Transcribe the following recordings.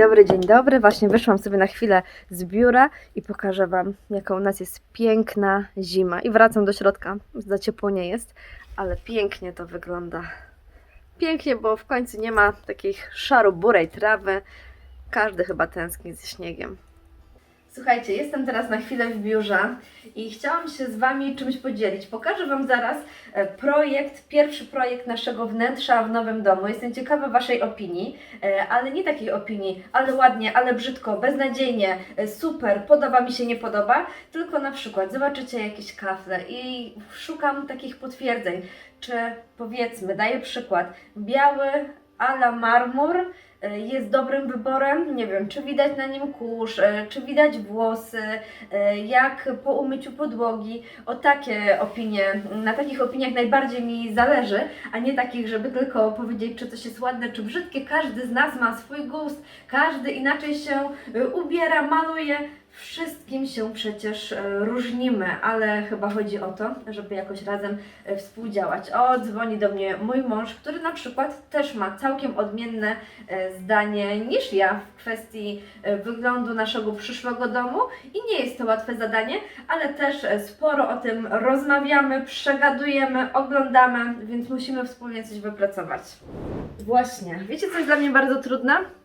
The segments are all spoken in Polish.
dobry, dzień dobry. Właśnie wyszłam sobie na chwilę z biura i pokażę Wam, jaka u nas jest piękna zima. I wracam do środka, za ciepło nie jest, ale pięknie to wygląda. Pięknie, bo w końcu nie ma takich szaro-burej trawy. Każdy chyba tęskni ze śniegiem. Słuchajcie, jestem teraz na chwilę w biurze i chciałam się z Wami czymś podzielić. Pokażę Wam zaraz e, projekt, pierwszy projekt naszego wnętrza w nowym domu. Jestem ciekawa Waszej opinii, e, ale nie takiej opinii, ale ładnie, ale brzydko, beznadziejnie, e, super, podoba mi się, nie podoba, tylko na przykład zobaczycie jakieś kafle i szukam takich potwierdzeń, czy powiedzmy, daję przykład, biały ala marmur, jest dobrym wyborem. Nie wiem, czy widać na nim kurz, e, czy widać włosy, e, jak po umyciu podłogi. O takie opinie, na takich opiniach najbardziej mi zależy, a nie takich, żeby tylko powiedzieć, czy coś jest ładne, czy brzydkie. Każdy z nas ma swój gust, każdy inaczej się ubiera, maluje. Wszystkim się przecież e, różnimy, ale chyba chodzi o to, żeby jakoś razem e, współdziałać. O, dzwoni do mnie mój mąż, który na przykład też ma całkiem odmienne e, zdanie niż ja w kwestii wyglądu naszego przyszłego domu i nie jest to łatwe zadanie, ale też sporo o tym rozmawiamy, przegadujemy, oglądamy, więc musimy wspólnie coś wypracować. Właśnie, wiecie co jest dla mnie bardzo trudne?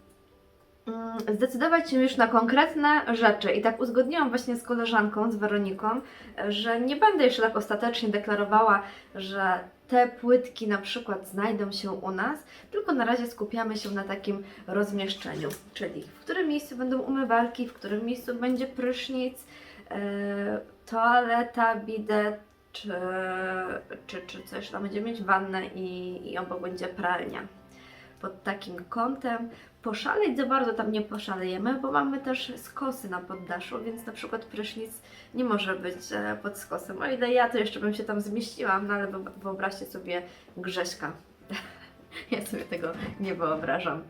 Mm, zdecydować się już na konkretne rzeczy. I tak uzgodniłam właśnie z koleżanką, z Weroniką, że nie będę jeszcze tak ostatecznie deklarowała, że te płytki na przykład znajdą się u nas, tylko na razie skupiamy się na takim rozmieszczeniu, czyli w którym miejscu będą umywalki, w którym miejscu będzie prysznic, yy, toaleta, bidet, czy, czy, czy coś tam będzie mieć wannę i, i obok będzie pralnia. Pod takim kątem poszaleć za bardzo tam nie poszalejemy, bo mamy też skosy na poddaszu, więc na przykład prysznic nie może być e, pod skosem. O ile ja to jeszcze bym się tam zmieściła, no ale wyob- wyobraźcie sobie Grześka. ja sobie tego nie wyobrażam.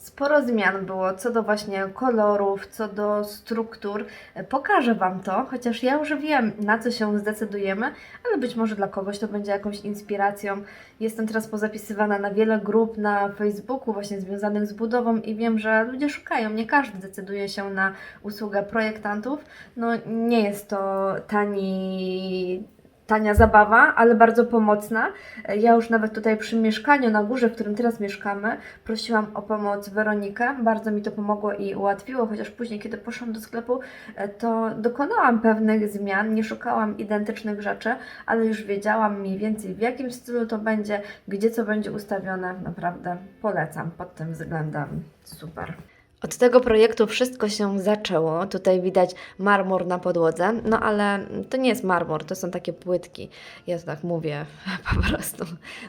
Sporo zmian było co do właśnie kolorów, co do struktur. Pokażę Wam to, chociaż ja już wiem, na co się zdecydujemy, ale być może dla kogoś to będzie jakąś inspiracją. Jestem teraz pozapisywana na wiele grup na Facebooku właśnie związanych z budową i wiem, że ludzie szukają. Nie każdy decyduje się na usługę projektantów. No nie jest to tani tania zabawa, ale bardzo pomocna. Ja już nawet tutaj przy mieszkaniu na górze, w którym teraz mieszkamy, prosiłam o pomoc Weronikę. Bardzo mi to pomogło i ułatwiło, chociaż później, kiedy poszłam do sklepu, e, to dokonałam pewnych zmian. Nie szukałam identycznych rzeczy, ale już wiedziałam mniej więcej w jakim stylu to będzie, gdzie co będzie ustawione. Naprawdę polecam pod tym względem. Super. Od tego projektu wszystko się zaczęło. Tutaj widać marmur na podłodze, no ale to nie jest marmur, to są takie płytki. Ja to tak mówię po prostu,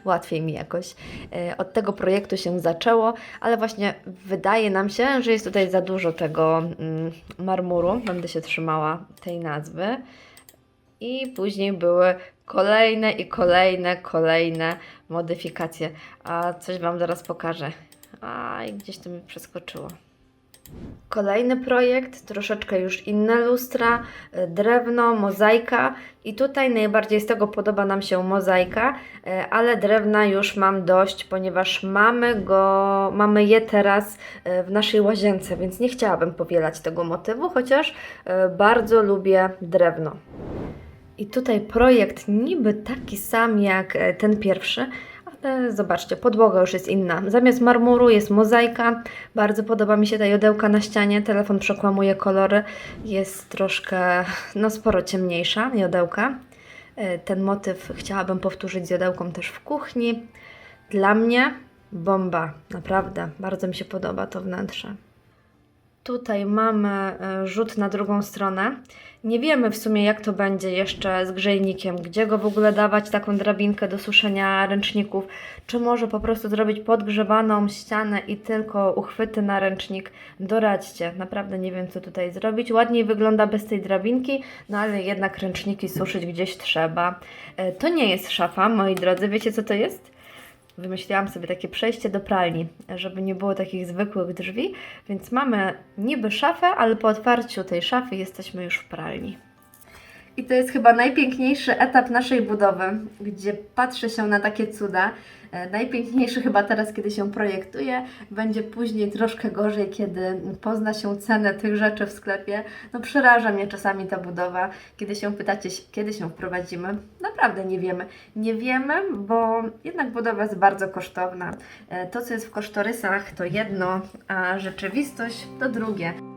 łatwiej mi jakoś. E, Od tego projektu się zaczęło, ale właśnie wydaje nam się, że jest tutaj za dużo tego mm, marmuru. Będę się trzymała tej nazwy. I później były kolejne i kolejne, kolejne modyfikacje. A coś Wam zaraz pokażę. A i gdzieś to mi przeskoczyło. Kolejny projekt, troszeczkę już inne lustra, y, drewno, mozaika i tutaj najbardziej z tego podoba nam się mozaika, y, ale drewna już mam dość, ponieważ mamy go, mamy je teraz y, w naszej łazience, więc nie chciałabym powielać tego motywu, chociaż bardzo lubię drewno. I tutaj projekt niby taki sam jak e, ten pierwszy, zobaczcie, podłoga już jest inna. Zamiast marmuru jest mozaika. Bardzo podoba mi się ta jodełka na ścianie. Telefon przekłamuje kolory. Jest troszkę, no sporo ciemniejsza jodełka. E, Ten motyw chciałabym powtórzyć z jodełką też w kuchni. Dla mnie bomba, naprawdę. Bardzo mi się podoba to wnętrze. Tutaj mamy e, rzut na drugą stronę. Nie wiemy w sumie, jak to będzie jeszcze z grzejnikiem, gdzie go w ogóle dawać, taką drabinkę do suszenia ręczników, czy może po prostu zrobić podgrzewaną ścianę i tylko uchwyty na ręcznik. Doradźcie, naprawdę nie wiem, co tutaj zrobić. Ładniej wygląda bez tej drabinki, no ale jednak ręczniki suszyć gdzieś trzeba. E, To nie jest szafa, moi drodzy, wiecie co to jest? Wymyśliłam sobie takie przejście do pralni, żeby nie było takich zwykłych drzwi, więc mamy niby szafę, ale po otwarciu tej szafy jesteśmy już w pralni. I to jest chyba najpiękniejszy etap naszej budowy, gdzie patrzę się na takie cuda. E, Najpiękniejszy chyba teraz, kiedy się projektuje, będzie później troszkę gorzej, kiedy pozna się cenę tych rzeczy w sklepie. No przeraża mnie czasami ta budowa. Kiedy się pytacie, kiedy się wprowadzimy, naprawdę nie wiemy. Nie wiemy, bo jednak budowa jest bardzo kosztowna. E, To, co jest w kosztorysach, to jedno, a rzeczywistość to drugie.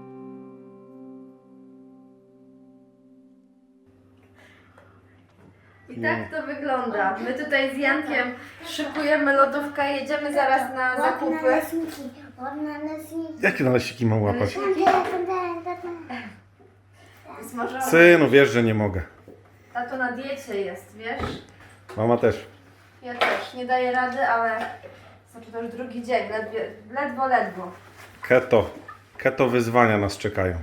I tak to wygląda. My tutaj z Jankiem szykujemy lodówkę, jedziemy zaraz na zakupy. Naleśniki, od naleśniki. Jakie naleśniki mam łapać? Może Synu, wiesz, że nie mogę. tato na diecie jest, wiesz? Mama też. Ja też, nie daję rady, ale znaczy to już drugi dzień, ledwie, ledwo, ledwo. Keto. Keto wyzwania nas czekają.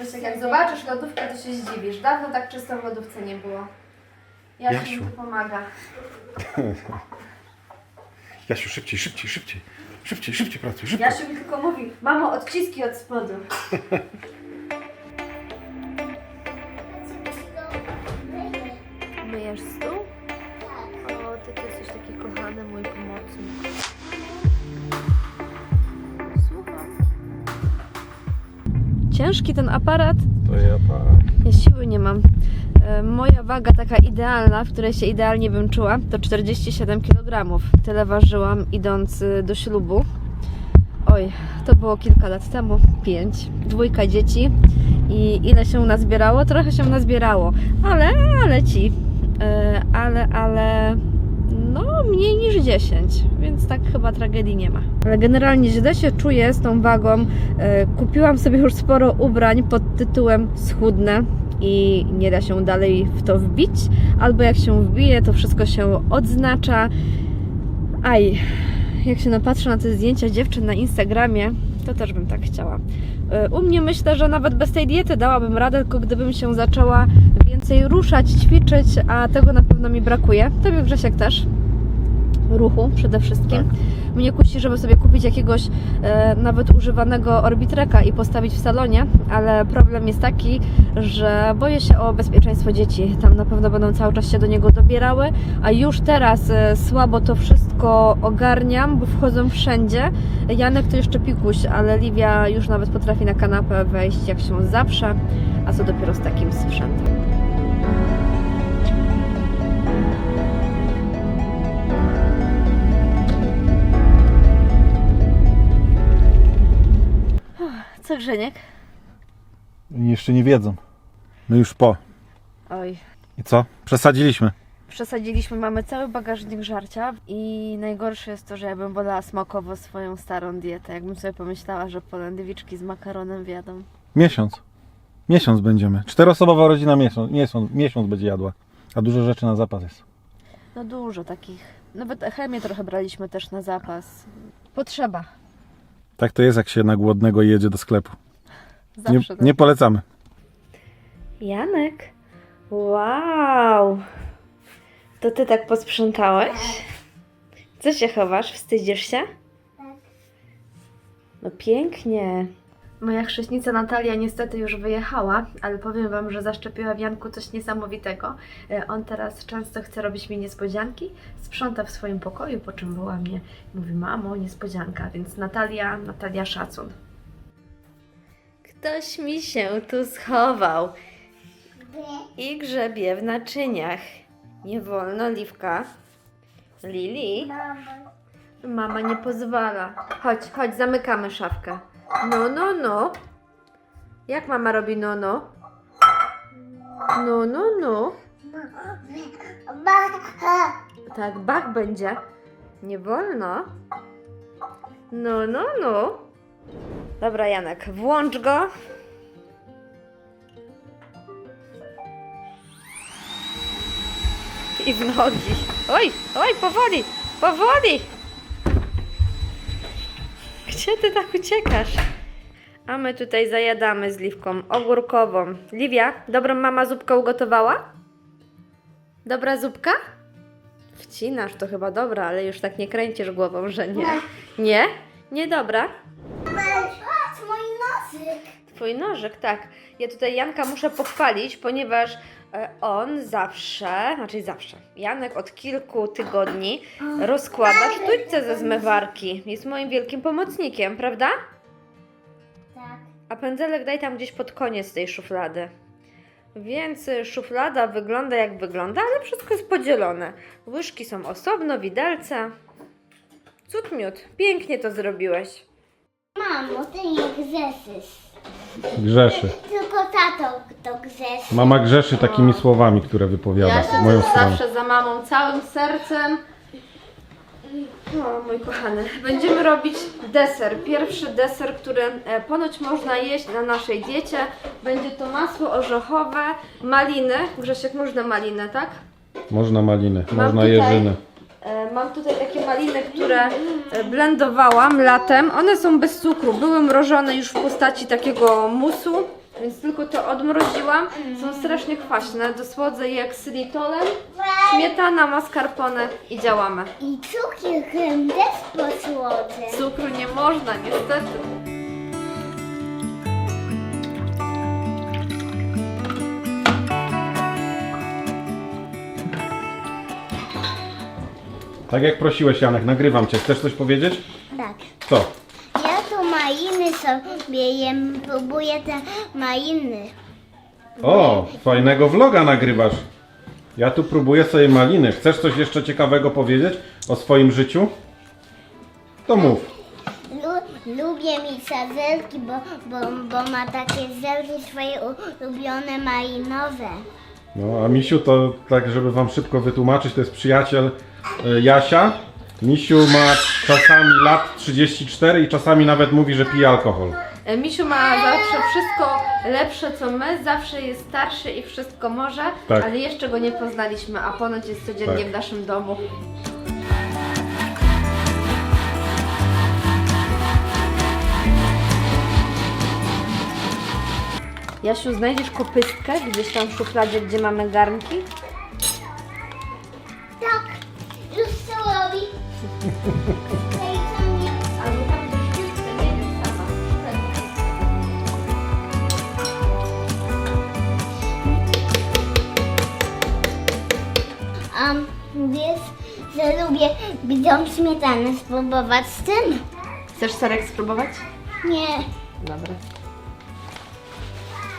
Wiesz, jak zobaczysz lodówkę, to się zdziwisz. Dawno tak czysto w lodówce nie było. Jasiu mi Jasiu. pomaga. Jasiu, szybciej, szybciej, szybciej. Szybciej, szybciej pracuj, szybciej. Jasiu mi tylko mówi, mamo, odciski od spodu. Myjesz stół? O, ty, ty jesteś taki kochany, mój pomocnik. Słucham. Ciężki ten aparat. To ja pa. Ja siły nie mam. E, Moja waga taka idealna, w której się idealnie bym czuła, to 47 kg. Tyle ważyłam idąc y, do ślubu. Oj, to było kilka lat temu. Pięć. Dwójka dzieci. I ile się nazbierało? Trochę się nazbierało. Ale, ale ci. E, Ale, ale... No, mniej niż 10, więc tak chyba tragedii nie ma. Ale generalnie źle się czuję z tą wagą. E, Kupiłam sobie już sporo ubrań pod tytułem schudnę i nie da się dalej w to wbić, albo jak się wbije, to wszystko się odznacza. Aj, jak się napatrzę na te zdjęcia dziewczyn na Instagramie, to też bym tak chciała. E, U mnie myślę, że nawet bez tej diety dałabym radę, tylko gdybym się zaczęła więcej ruszać, ćwiczyć, a tego na pewno mi brakuje. Tobie Grzesiek też. Ruchu przede wszystkim. Mnie kusi, żeby sobie kupić jakiegoś e, nawet używanego Orbitreka i postawić w salonie, ale problem jest taki, że boję się o bezpieczeństwo dzieci. Tam na pewno będą cały czas się do niego dobierały, a już teraz e, słabo to wszystko ogarniam, bo wchodzą wszędzie. Janek to jeszcze pikuś, ale Livia już nawet potrafi na kanapę wejść jak się zawsze, a co dopiero z takim sprzętem. Co Grzeniek? Jeszcze nie wiedzą. My już po. Oj, I co? Przesadziliśmy. Przesadziliśmy, mamy cały bagażnik żarcia i najgorsze jest to, że ja bym wolała smakowo swoją starą dietę. Jakbym sobie pomyślała, że polędwiczki z makaronem wiadą. Miesiąc. Miesiąc będziemy. Czteroosobowa rodzina miesiąc, miesiąc, miesiąc będzie jadła. A dużo rzeczy na zapas jest. No dużo takich. Nawet chemię trochę braliśmy też na zapas. Potrzeba. Tak to jest, jak się na głodnego jedzie do sklepu. Nie, Zawsze tak. nie polecamy. Janek? Wow! To ty tak posprzątałeś? Co się chowasz? Wstydzisz się? No pięknie. Moja chrzestnica Natalia niestety już wyjechała, ale powiem Wam, że zaszczepiła w Janku coś niesamowitego. E, On teraz często chce robić mi niespodzianki, sprząta w swoim pokoju, po czym woła mnie i mówi, mamo, niespodzianka, więc Natalia, Natalia szacun. Ktoś mi się tu schował i grzebie w naczyniach. Nie wolno, Liwka. Lili, mama nie pozwala. Chodź, chodź, zamykamy szafkę. No, no, no. Jak mama robi no, no? No, no, no. Tak, bach będzie. Nie wolno. No, no, no. Dobra, Janek, włącz go. I w nogi. Oj, oj, powoli, powoli. Gdzie ty tak uciekasz? A my tutaj zajadamy z liwką ogórkową. Liwia, dobrą mama zupkę ugotowała? Dobra zupka? Wcinasz, to chyba dobra, ale już tak nie kręcisz głową, że nie. Nie? Nie dobra? Patrz, mój nosyk. Twój nożyk, tak. Ja tutaj Janka muszę pochwalić, ponieważ on zawsze, znaczy zawsze, Janek od kilku tygodni rozkłada sztućce ze zmywarki. Jest moim wielkim pomocnikiem, prawda? Tak. A pędzelek daj tam gdzieś pod koniec tej szuflady. Więc y, szuflada wygląda jak wygląda, ale wszystko jest podzielone. Łyżki są osobno, widelce. Cud miód, pięknie to zrobiłeś. Mamo, ty nie grzeszysz. Grzeszy. Tato to grzeszy. Mama grzeszy takimi słowami, które wypowiada w moją stronę. zawsze za mamą całym sercem. O, mój kochany, będziemy robić deser. Pierwszy deser, który e, ponoć można jeść na naszej diecie. Będzie to masło orzechowe, maliny. Grzesiek, można maliny, tak? Można maliny, Mam można tutaj- jeżyny. E, Mam tutaj takie maliny, które e, blendowałam latem. One są bez cukru. Były mrożone już w postaci takiego musu, więc tylko to odmroziłam. Są strasznie kwaśne. Dosłodzę je ksylitolem, śmietana, mascarpone i działamy. I cukierkiem też posłodzę. Cukru nie można, niestety. Tak jak prosiłeś Janek, nagrywam cię. Chcesz coś powiedzieć? Tak. Co? Maliny sobie jem, próbuję te maliny. O, fajnego vloga nagrywasz. Ja tu próbuję sobie maliny. Chcesz coś jeszcze ciekawego powiedzieć o swoim życiu? To mów. Lu, lubię mi zelki, bo, bo, bo ma takie zelki swoje ulubione malinowe. No, a Misiu to tak, żeby wam szybko wytłumaczyć, to jest przyjaciel e, Jasia. Misiu ma czasami lat 34 i czasami nawet mówi, że pije alkohol. E, Misiu ma zawsze wszystko lepsze co my, zawsze jest starszy i wszystko może, Tak. ale jeszcze go nie poznaliśmy, a ponoć jest codziennie Tak. w naszym domu. Jasiu, znajdziesz kopystkę gdzieś tam w szufladzie, gdzie mamy garnki? A wiesz, że lubię bidą śmietanę spróbować z tym? Chcesz serek spróbować? Nie. Dobra.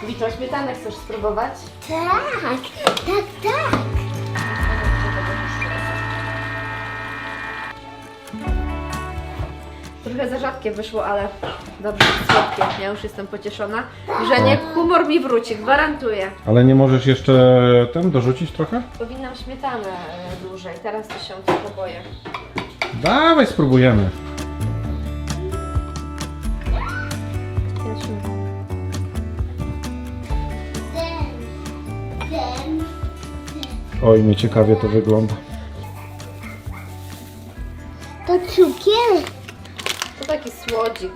Wito, śmietanek chcesz spróbować? Tak, tak, tak. Trochę za rzadkie wyszło, ale dobrze, słodkie. Ja już jestem pocieszona, że nie humor mi wróci, gwarantuję. Ale nie możesz jeszcze ten dorzucić trochę? Powinnam śmietanę e, dłużej, teraz to się trochę boję. Dawaj, spróbujemy. Oj, nieciekawie to wygląda. To cukier. To taki słodzik.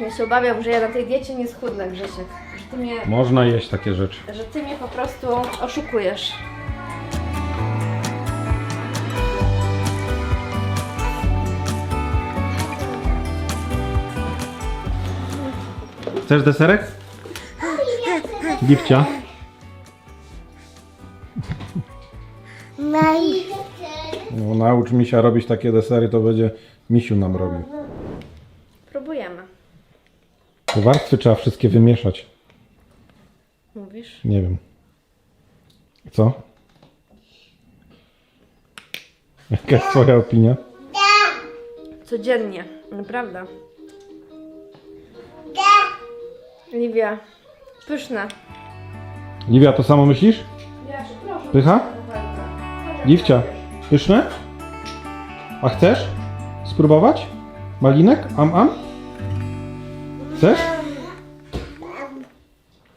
Ja się obawiam, że ja na tej diecie nie schudnę, Grzesiek. Że ty mnie, Można jeść takie rzeczy. że ty mnie po prostu oszukujesz. Chcesz deserek? Gipcia? No i... No, naucz Misia robić takie desery, to będzie Misiu nam robił. Próbujemy. Te warstwy trzeba wszystkie wymieszać. Mówisz? Nie wiem. Co? Jaka jest twoja opinia? Codziennie, naprawdę. Liwia, pyszne. Liwia, to samo myślisz? Pycha? Liwcia, pyszne? A chcesz spróbować? Malinek? Am am? Chcesz?